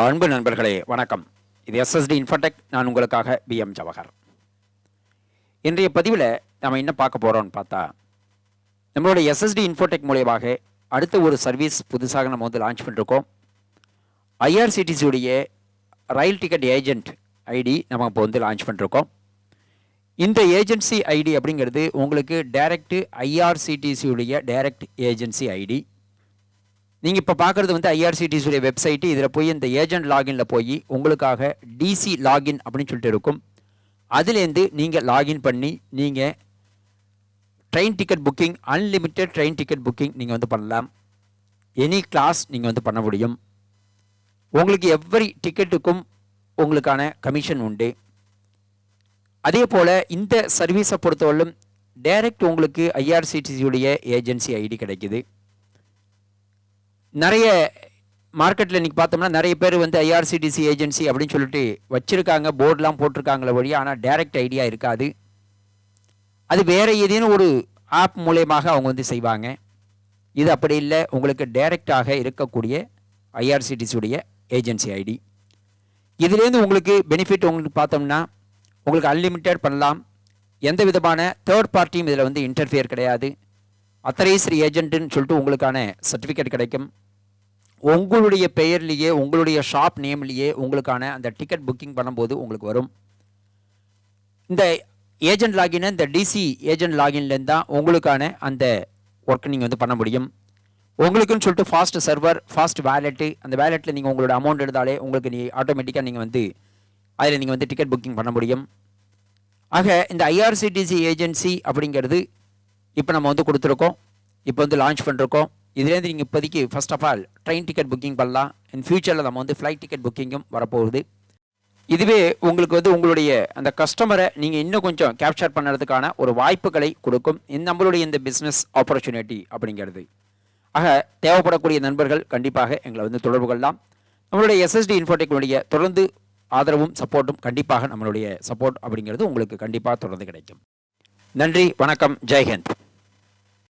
அன்பு நண்பர்களே வணக்கம். இது எஸ்எஸ்டி இன்ஃபோடெக் நான் உங்களுக்காக பிஎம் ஜவஹர் இன்றைய பதிவில் நம்ம என்ன பார்க்க போகிறோம்னு பார்த்தா நம்மளுடைய எஸ்எஸ்டி இன்ஃபோடெக் மூலியமாக அடுத்த ஒரு சர்வீஸ் புதுசாக நம்ம வந்து லான்ச் பண்ணிருக்கோம். ஐஆர்சிடிசியுடைய ரயில் டிக்கெட் ஏஜென்ட் ஐடி நம்ம இப்போ வந்து லான்ச் பண்ணிருக்கோம். இந்த ஏஜென்சி ஐடி அப்படிங்கிறது உங்களுக்கு டைரக்ட் ஐஆர்சிடிசியுடைய டைரக்ட் ஏஜென்சி ஐடி நீங்கள் இப்போ பார்க்குறது வந்து ஐஆர்சிடிசியுடைய வெப்சைட்டு இதில் போய் இந்த ஏஜென்ட் லாகினில் போய் உங்களுக்காக டிசி லாகின் அப்படின்னு சொல்லிட்டு இருக்கும். அதுலேருந்து நீங்கள் லாகின் பண்ணி நீங்கள் train ticket booking unlimited train ticket booking நீங்கள் வந்து பண்ணலாம். எனி கிளாஸ் நீங்கள் வந்து பண்ண முடியும். உங்களுக்கு எவ்வரி டிக்கெட்டுக்கும் உங்களுக்கான கமிஷன் உண்டு. அதே போல் இந்த சர்வீஸை பொறுத்தவரையிலும் டைரக்ட் உங்களுக்கு ஐஆர்சிடிசியுடைய ஏஜென்சி ஐடி கிடைக்குது. நிறைய மார்க்கெட்டில் இன்றைக்கி பார்த்தோம்னா நிறைய பேர் வந்து ஐஆர்சிடிசி ஏஜென்சி அப்படின்னு சொல்லிட்டு வச்சுருக்காங்க. போர்டெலாம் போட்டிருக்காங்களே வழி ஆனால் டைரக்ட் ஐடியா இருக்காது. அது வேறு ஏதேனும் ஒரு ஆப் மூலயமாக அவங்க வந்து செய்வாங்க. இது அப்படி இல்லை. உங்களுக்கு டைரெக்டாக இருக்கக்கூடிய ஐஆர்சிடிசியுடைய ஏஜென்சி ஐடி இதுலேருந்து உங்களுக்கு பெனிஃபிட் உங்களுக்கு பார்த்தோம்னா உங்களுக்கு அன்லிமிட்டெட் பண்ணலாம். எந்த விதமான தேர்ட் பார்ட்டியும் இதில் வந்து இன்டர்ஃபியர் கிடையாது. அத்தரைஸ்ட் ஏஜென்ட்டுன்னு சொல்லிட்டு உங்களுக்கான சர்டிஃபிகேட் கிடைக்கும். உங்களுடைய பெயர்லேயே உங்களுடைய ஷாப் நேம்லேயே உங்களுக்கான அந்த டிக்கெட் புக்கிங் பண்ணும்போது உங்களுக்கு வரும். இந்த ஏஜென்ட் லாகின் இந்த டிசி ஏஜென்ட் லாகின்லேருந்து தான் உங்களுக்கான அந்த ஒர்க் நீங்கள் வந்து பண்ண முடியும். உங்களுக்குன்னு சொல்லிட்டு ஃபாஸ்ட் சர்வர் ஃபாஸ்ட் வேலெட்டு அந்த வேலெட்டில் நீங்கள் உங்களோட அமௌண்ட் எடுத்தாலே உங்களுக்கு நீ ஆட்டோமேட்டிக்காக நீங்கள் வந்து அதில் நீங்கள் வந்து டிக்கெட் புக்கிங் பண்ண முடியும். ஆக இந்த ஐஆர்சிடிசி ஏஜென்சி அப்படிங்கிறது இப்போ நம்ம வந்து கொடுத்துருக்கோம். இப்போ வந்து லான்ச் பண்ணிருக்கோம். இதுலேருந்து நீங்கள் இப்போதைக்கு first of all train ticket booking பண்ணலாம். இன் ஃபியூச்சரில் நம்ம வந்து ஃப்ளைட் டிக்கெட் புக்கிங்கும் வரப்போகுது. இதுவே உங்களுக்கு வந்து உங்களுடைய அந்த கஸ்டமரை நீங்கள் இன்னும் கொஞ்சம் கேப்சர் பண்ணுறதுக்கான ஒரு வாய்ப்புகளை கொடுக்கும். இந்த நம்மளுடைய இந்த பிஸ்னஸ் ஆப்பர்ச்சுனிட்டி அப்படிங்கிறது. ஆக தேவைப்படக்கூடிய நண்பர்கள் கண்டிப்பாக எங்களை வந்து தொடர்பு கொள்ளலாம். நம்மளுடைய எஸ்எஸ்டி இன்ஃபோடெக்னுடைய தொடர்ந்து ஆதரவும் சப்போர்ட்டும் கண்டிப்பாக நம்மளுடைய சப்போர்ட் அப்படிங்கிறது உங்களுக்கு கண்டிப்பாக தொடர்ந்து கிடைக்கும். நன்றி வணக்கம் ஜெய்ஹிந்த்